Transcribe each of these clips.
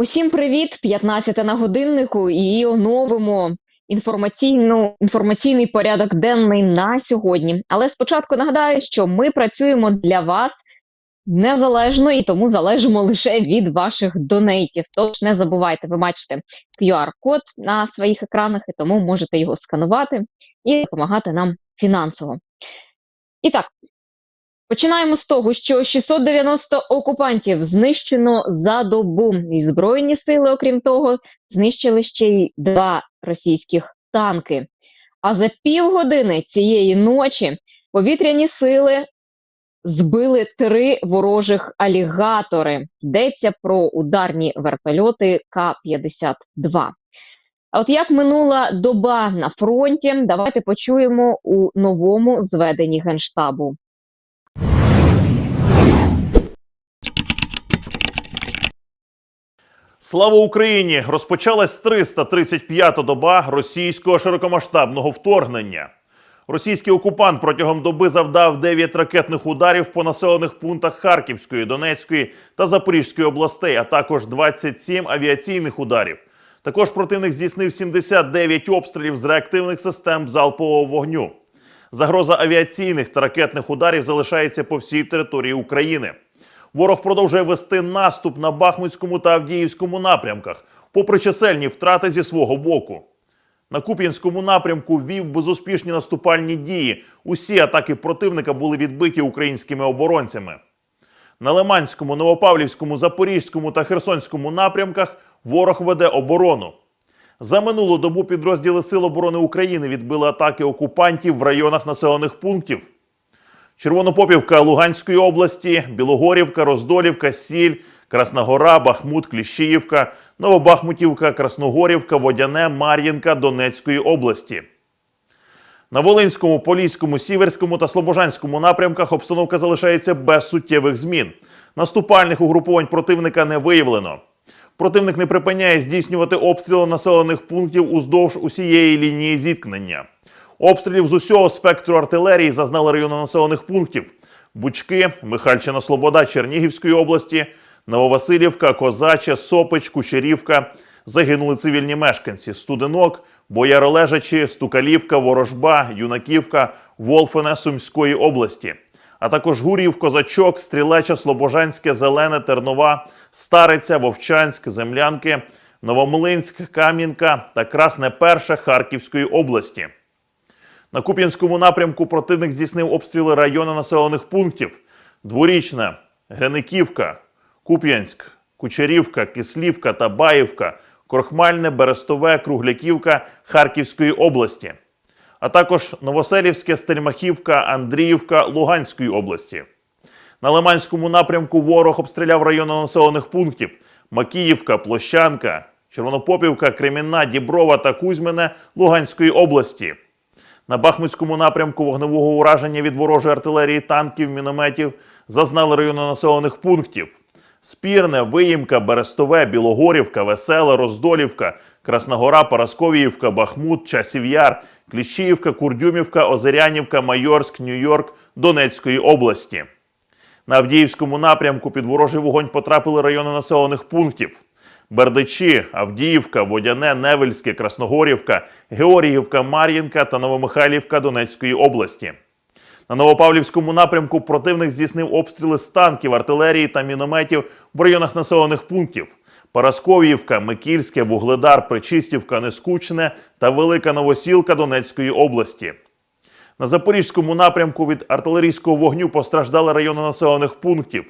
Усім привіт! 15 на годиннику і оновимо інформаційну інформаційний порядок денний на сьогодні. Але спочатку нагадаю, що ми працюємо для вас незалежно і тому залежимо лише від ваших донейтів. Тож не забувайте, ви бачите QR-код на своїх екранах, і тому можете його сканувати і допомагати нам фінансово. І так, Починаємо з того, що 690 окупантів знищено за добу. І Збройні сили, окрім того, знищили ще й два російських танки. А за півгодини цієї ночі повітряні сили збили три ворожих алігатори. Йдеться про ударні вертольоти К-52. А от як минула доба на фронті, давайте почуємо у новому зведенні Генштабу. Слава Україні! Розпочалась 335-та доба російського широкомасштабного вторгнення. Російський окупант протягом доби завдав 9 ракетних ударів по населених пунктах Харківської, Донецької та Запорізької областей, а також 27 авіаційних ударів. Також противник здійснив 79 обстрілів з реактивних систем залпового вогню. Загроза авіаційних та ракетних ударів залишається по всій території України. Ворог продовжує вести наступ на Бахмутському та Авдіївському напрямках, попри чисельні втрати зі свого боку. На Куп'янському напрямку вів безуспішні наступальні дії. Усі атаки противника були відбиті українськими оборонцями. На Лиманському, Новопавлівському, Запорізькому та Херсонському напрямках ворог веде оборону. За минулу добу підрозділи Сил оборони України відбили атаки окупантів в районах населених пунктів. Червонопопівка Луганської області, Білогорівка, Роздолівка, Сіль, Красногора, Бахмут, Кліщіївка, Новобахмутівка, Красногорівка, Водяне, Мар'їнка Донецької області. На Волинському, Поліському, Сіверському та Слобожанському напрямках обстановка залишається без суттєвих змін. Наступальних угруповань противника не виявлено. Противник не припиняє здійснювати обстріли населених пунктів уздовж усієї лінії зіткнення. Обстрілів з усього спектру артилерії зазнали райони населених пунктів: Бучки, Михальчина Слобода Чернігівської області, Нововасилівка, Козача, Сопич, Кучерівка. Загинули цивільні мешканці: Студенок, Бояролежачі, Стукалівка, Ворожба, Юнаківка, Волфене Сумської області, а також Гурів, Козачок, Стрілеча, Слобожанське, Зелене, Тернова, Стариця, Вовчанськ, Землянки, Новомлинськ, Кам'янка та Красне Перше Харківської області. На Куп'янському напрямку противник здійснив обстріли району населених пунктів: Дворічна, Грениківка, Куп'янськ, Кучерівка, Кислівка та Баївка, Крохмальне, Берестове, Кругляківка Харківської області, а також Новоселівське, Стельмахівка, Андріївка Луганської області. На Лиманському напрямку ворог обстріляв райони населених пунктів: Макіївка, Площанка, Червонопопівка, Кремінна, Діброва та Кузьмине Луганської області. На Бахмутському напрямку вогневого ураження від ворожої артилерії, танків, мінометів зазнали райони населених пунктів: Спірне, Виїмка, Берестове, Білогорівка, Веселе, Роздолівка, Красногора, Парасковіївка, Бахмут, Часів Яр, Кліщіївка, Курдюмівка, Озерянівка, Майорськ, Нью-Йорк Донецької області. На Авдіївському напрямку під ворожий вогонь потрапили райони населених пунктів: Бердичі, Авдіївка, Водяне, Невельське, Красногорівка, Георгіївка, Мар'їнка та Новомихайлівка Донецької області. На Новопавлівському напрямку противник здійснив обстріли з танків, артилерії та мінометів в районах населених пунктів: Парасковіївка, Микільське, Вугледар, Причистівка, Нескучне та Велика Новосілка Донецької області. На Запорізькому напрямку від артилерійського вогню постраждали райони населених пунктів,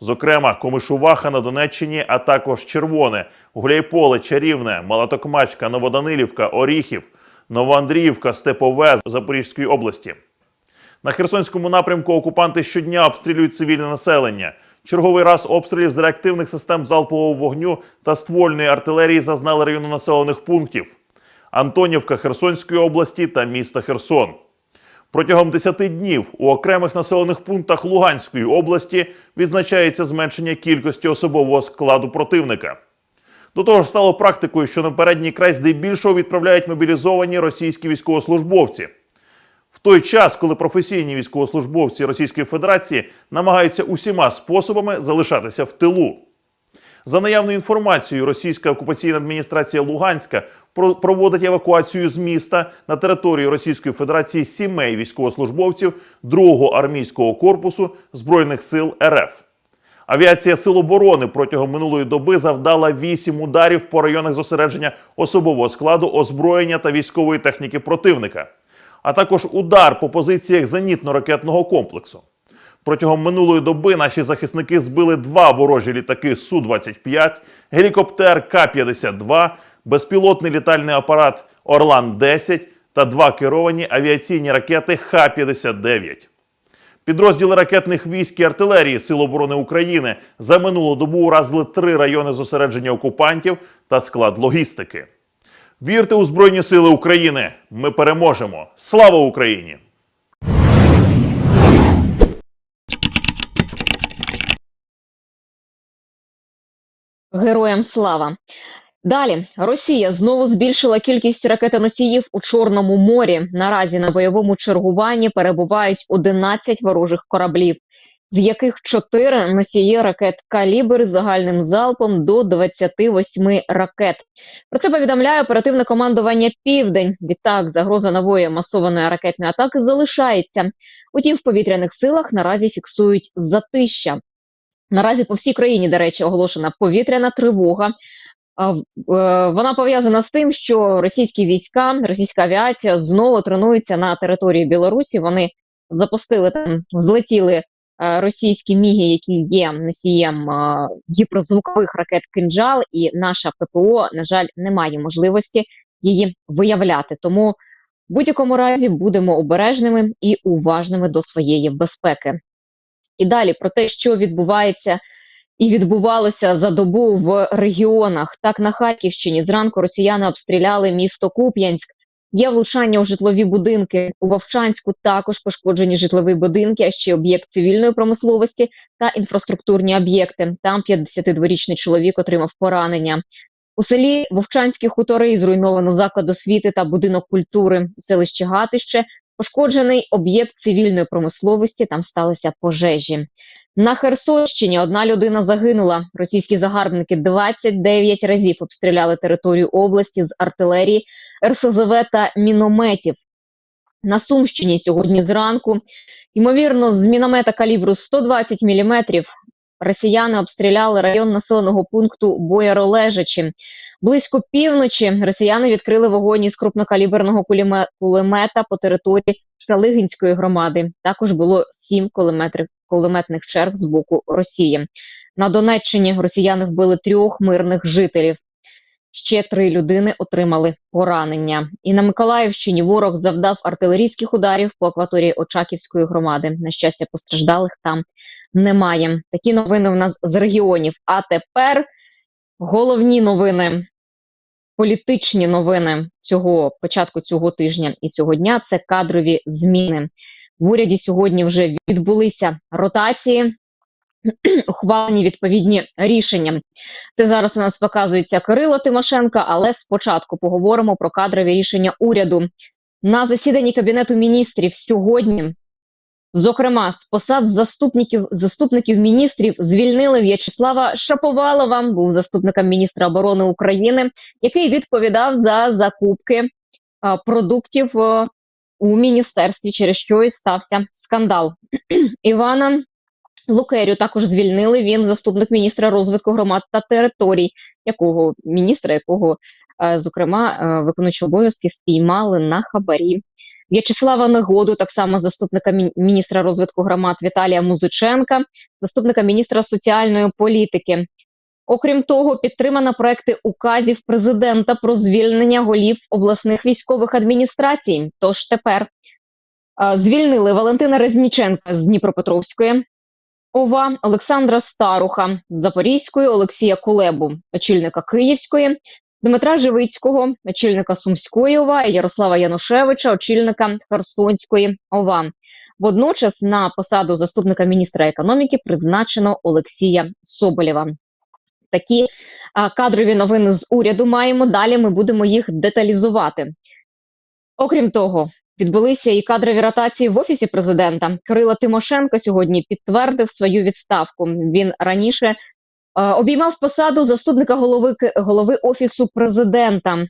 зокрема Комишуваха на Донеччині, а також Червоне, Гуляйполе, Чарівне, Малатокмачка, Новоданилівка, Оріхів, Новоандріївка, Степове Запорізької області. На Херсонському напрямку окупанти щодня обстрілюють цивільне населення. Черговий раз обстрілів з реактивних систем залпового вогню та ствольної артилерії зазнали райони населених пунктів: Антонівка Херсонської області та міста Херсон. Протягом 10 днів у окремих населених пунктах Луганської області відзначається зменшення кількості особового складу противника. До того ж стало практикою, що на передній край здебільшого відправляють мобілізовані російські військовослужбовці. В той час, коли професійні військовослужбовці Російської Федерації намагаються усіма способами залишатися в тилу. За наявною інформацією, російська окупаційна адміністрація Луганська проводить евакуацію з міста на територію Російської Федерації сімей військовослужбовців 2-го армійського корпусу збройних сил РФ. Авіація Сил оборони протягом минулої доби завдала 8 ударів по районах зосередження особового складу, озброєння та військової техніки противника, а також удар по позиціях зенітно-ракетного комплексу. Протягом минулої доби наші захисники збили два ворожі літаки Су-25, гелікоптер К-52, безпілотний літальний апарат Орлан-10 та два керовані авіаційні ракети Х-59. Підрозділи ракетних військ і артилерії Сил оборони України за минулу добу уразили три райони зосередження окупантів та склад логістики. Вірте у Збройні Сили України! Ми переможемо! Слава Україні! Героям слава. Далі Росія знову збільшила кількість ракетоносіїв у Чорному морі. Наразі на бойовому чергуванні перебувають 11 ворожих кораблів, з яких 4 носії ракет калібр з загальним залпом до 28 ракет. Про це повідомляє оперативне командування Південь. Відтак, загроза нової масованої ракетної атаки залишається. Утім, в повітряних силах наразі фіксують затища. Наразі по всій країні, до речі, оголошена повітряна тривога. Е, Вона пов'язана з тим, що російські війська, російська авіація знову тренуються на території Білорусі. Вони запустили там, злетіли е, російські міги, які є носієм е, гіперзвукових ракет «Кинджал», і наша ППО, на жаль, не має можливості її виявляти. Тому в будь-якому разі будемо обережними і уважними до своєї безпеки. І далі про те, що відбувається і відбувалося за добу в регіонах. Так на Харківщині зранку росіяни обстріляли місто Куп'янськ. Є влучання у житлові будинки. У Вовчанську також пошкоджені житлові будинки, а ще об'єкт цивільної промисловості та інфраструктурні об'єкти. Там 52-річний чоловік отримав поранення. У селі Вовчанські хутори зруйновано заклад освіти та будинок культури. У селищі Гатище пошкоджений об'єкт цивільної промисловості. Там сталися пожежі. На Херсонщині одна людина загинула. Російські загарбники 29 разів обстріляли територію області з артилерії, РСЗВ та мінометів. На Сумщині сьогодні зранку, ймовірно, з міномета калібру 120 мм росіяни обстріляли район населеного пункту Бояролежачі. Близько півночі росіяни відкрили вогонь із крупнокаліберного кулемета по території Шалигинської громади. Також було сім кулеметрів кулеметних черг з боку Росії. На Донеччині росіяни вбили трьох мирних жителів. Ще три людини отримали поранення. І на Миколаївщині ворог завдав артилерійських ударів по акваторії Очаківської громади. На щастя, постраждалих там немає. Такі новини в нас з регіонів. А тепер головні новини, політичні новини цього початку цього тижня і цього дня це кадрові зміни. В уряді сьогодні вже відбулися ротації, ухвалені відповідні рішення. Це зараз у нас показується Кирило Тимошенко, але спочатку поговоримо про кадрові рішення уряду. На засіданні Кабінету міністрів сьогодні, зокрема, з посад заступників, заступників міністрів звільнили В'ячеслава Шаповалова, був заступником міністра оборони України, який відповідав за закупки продуктів у міністерстві, через що стався скандал. Івана Лукерю також звільнили. Він заступник міністра розвитку громад та територій, якого міністра, якого, е, зокрема, е, виконуючи обов'язки спіймали на хабарі. В'ячеслава Негоду, так само заступника міністра розвитку громад Віталія Музиченка, заступника міністра соціальної політики. Окрім того, підтримано проекти указів президента про звільнення голів обласних військових адміністрацій. Тож тепер звільнили Валентина Резніченка з Дніпропетровської ОВА, Олександра Старуха з Запорізької, Олексія Кулебу, очільника Київської, Дмитра Живицького, очільника Сумської ОВА, Ярослава Янушевича, очільника Херсонської ОВА. Водночас на посаду заступника міністра економіки призначено Олексія Соболєва. Такі кадрові новини з уряду маємо. Далі ми будемо їх деталізувати. Окрім того, відбулися і кадрові ротації в офісі президента. Кирило Тимошенко сьогодні підтвердив свою відставку. Він раніше обіймав посаду заступника голови, голови Офісу президента.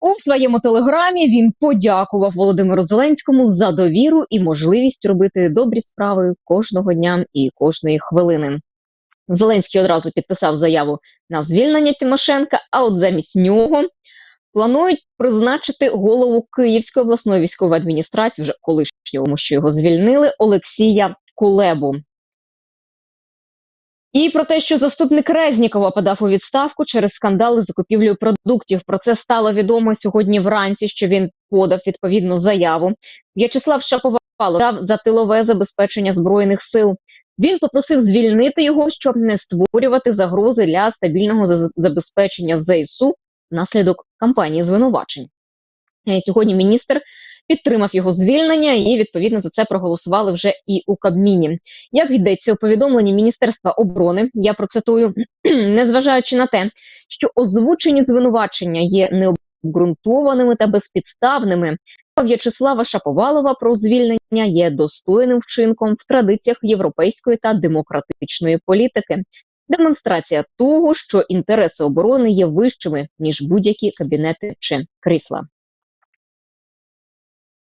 У своєму телеграмі він подякував Володимиру Зеленському за довіру і можливість робити добрі справи кожного дня і кожної хвилини. Зеленський одразу підписав заяву на звільнення Тимошенка, а от замість нього планують призначити голову Київської обласної військової адміністрації, вже колишнього, тому що його звільнили, Олексія Кулебу. І про те, що заступник Резнікова подав у відставку через скандали з закупівлею продуктів. Про це стало відомо сьогодні вранці, що він подав відповідну заяву. В'ячеслав Шаповалов дав за тилове забезпечення збройних сил. Він попросив звільнити його, щоб не створювати загрози для стабільного забезпечення ЗСУ внаслідок кампанії звинувачень. Е, Сьогодні міністр підтримав його звільнення, і відповідно за це проголосували вже і у Кабміні. Як йдеться у повідомленні Міністерства оборони, я процитую, незважаючи на те, що озвучені звинувачення є необґрунтованими та безпідставними. В'ячеслава Шаповалова про звільнення є достойним вчинком в традиціях європейської та демократичної політики. Демонстрація того, що інтереси оборони є вищими ніж будь-які кабінети чи крісла.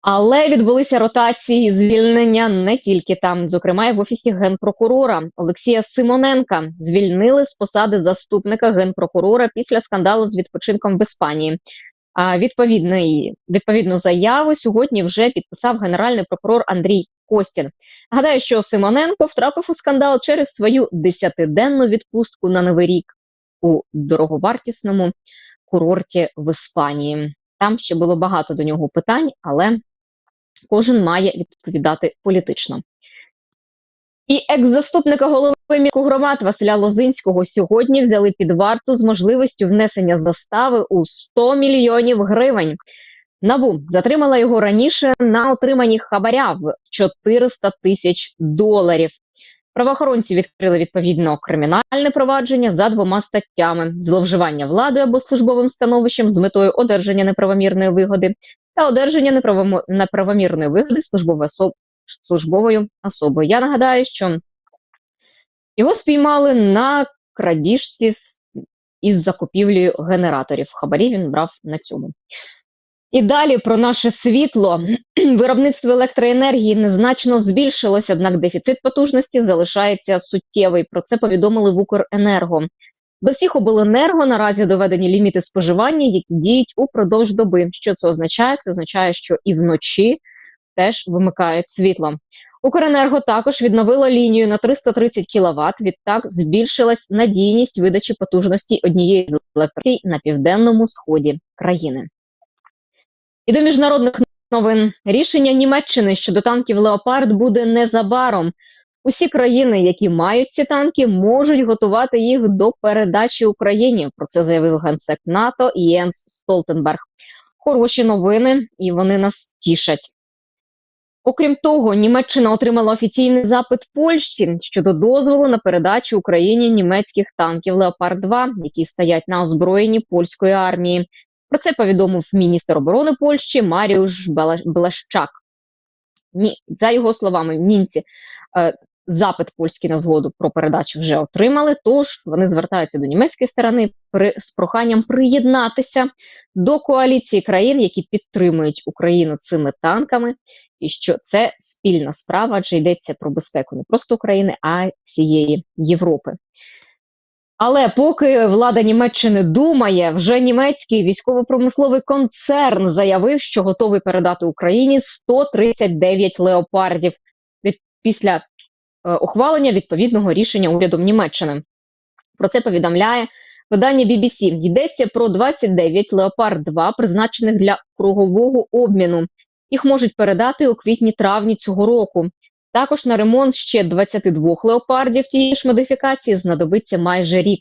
Але відбулися ротації звільнення не тільки там, зокрема, і в офісі генпрокурора Олексія Симоненка звільнили з посади заступника генпрокурора після скандалу з відпочинком в Іспанії. Відповідний відповідну заяву сьогодні вже підписав генеральний прокурор Андрій Костін. Гадаю, що Симоненко втрапив у скандал через свою десятиденну відпустку на Новий рік у дороговартісному курорті в Іспанії. Там ще було багато до нього питань, але кожен має відповідати політично. І екс-заступника голови міських громад Василя Лозинського сьогодні взяли під варту з можливістю внесення застави у 100 мільйонів гривень. Набу затримала його раніше на отриманні хабаря в 400 тисяч доларів. Правоохоронці відкрили відповідно кримінальне провадження за двома статтями: зловживання владою або службовим становищем з метою одержання неправомірної вигоди та одержання неправомірної вигоди службовою, особ... службовою особою. Я нагадаю, що його спіймали на крадіжці із закупівлею генераторів. Хабарі він брав на цьому. І далі про наше світло. Виробництво електроенергії незначно збільшилось, однак дефіцит потужності залишається суттєвий. Про це повідомили в Укренерго. До всіх обленерго наразі доведені ліміти споживання, які діють упродовж доби. Що це означає? Це означає, що і вночі теж вимикають світло. Укренерго також відновило лінію на 330 кВт. Відтак збільшилась надійність видачі потужності однієї з електростанцій на південному сході країни. І до міжнародних новин рішення Німеччини щодо танків Леопард буде незабаром. Усі країни, які мають ці танки, можуть готувати їх до передачі Україні. Про це заявив генсек НАТО Єнс Столтенберг. Хороші новини, і вони нас тішать. Окрім того, Німеччина отримала офіційний запит Польщі щодо дозволу на передачу Україні німецьких танків Леопард 2 які стоять на озброєнні польської армії. Про це повідомив міністр оборони Польщі Маріуш Бела- Белащак. Ні, за його словами, німці е, запит польський на згоду про передачу вже отримали. Тож вони звертаються до німецької сторони при, з проханням приєднатися до коаліції країн, які підтримують Україну цими танками, і що це спільна справа, адже йдеться про безпеку не просто України, а всієї Європи. Але поки влада Німеччини думає, вже німецький військово-промисловий концерн заявив, що готовий передати Україні 139 леопардів після ухвалення відповідного рішення урядом Німеччини. Про це повідомляє видання BBC. Йдеться про 29 леопард 2 призначених для кругового обміну. Їх можуть передати у квітні-травні цього року. Також на ремонт ще 22 леопардів тієї ж модифікації знадобиться майже рік.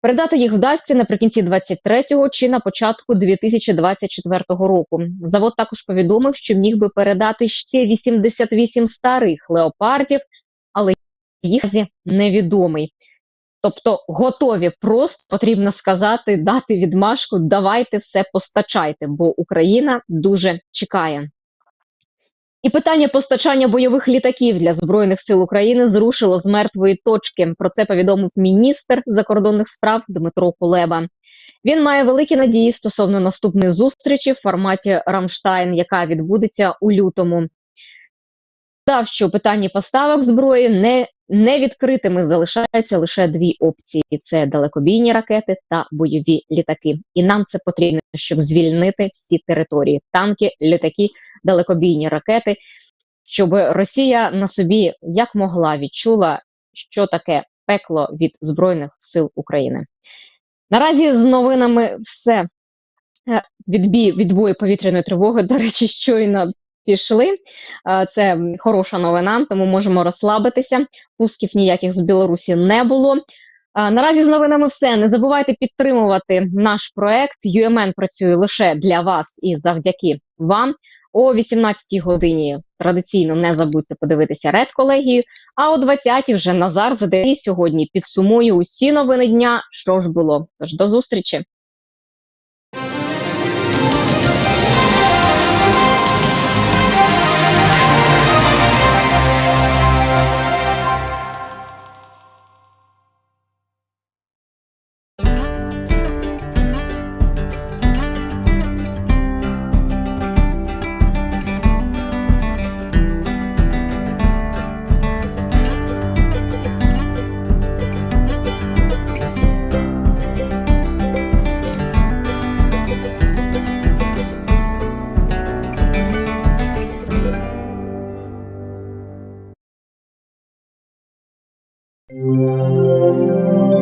Передати їх вдасться наприкінці 23-го чи на початку 2024 року. Завод також повідомив, що міг би передати ще 88 старих леопардів, їх невідомий. Тобто готові, просто потрібно сказати, дати відмашку, давайте все постачайте, бо Україна дуже чекає. І питання постачання бойових літаків для збройних сил України зрушило з мертвої точки. Про це повідомив міністр закордонних справ Дмитро Кулеба. Він має великі надії стосовно наступної зустрічі в форматі Рамштайн, яка відбудеться у лютому. Дав, що у питанні поставок зброї не, не відкритими залишаються лише дві опції: це далекобійні ракети та бойові літаки. І нам це потрібно, щоб звільнити всі території: танки, літаки, далекобійні ракети, щоб Росія на собі як могла відчула, що таке пекло від збройних сил України. Наразі з новинами все. Е, Відбій відбої повітряної тривоги, до речі, щойно пішли. Е, Це хороша новина, тому можемо розслабитися. Пусків ніяких з Білорусі не було. Е, Наразі з новинами все. Не забувайте підтримувати наш проект. UMN працює лише для вас і завдяки вам. О 18-й годині традиційно не забудьте подивитися редколегію. А о 20-й вже Назар задає сьогодні підсумує усі новини дня, що ж було. Тож до зустрічі. Música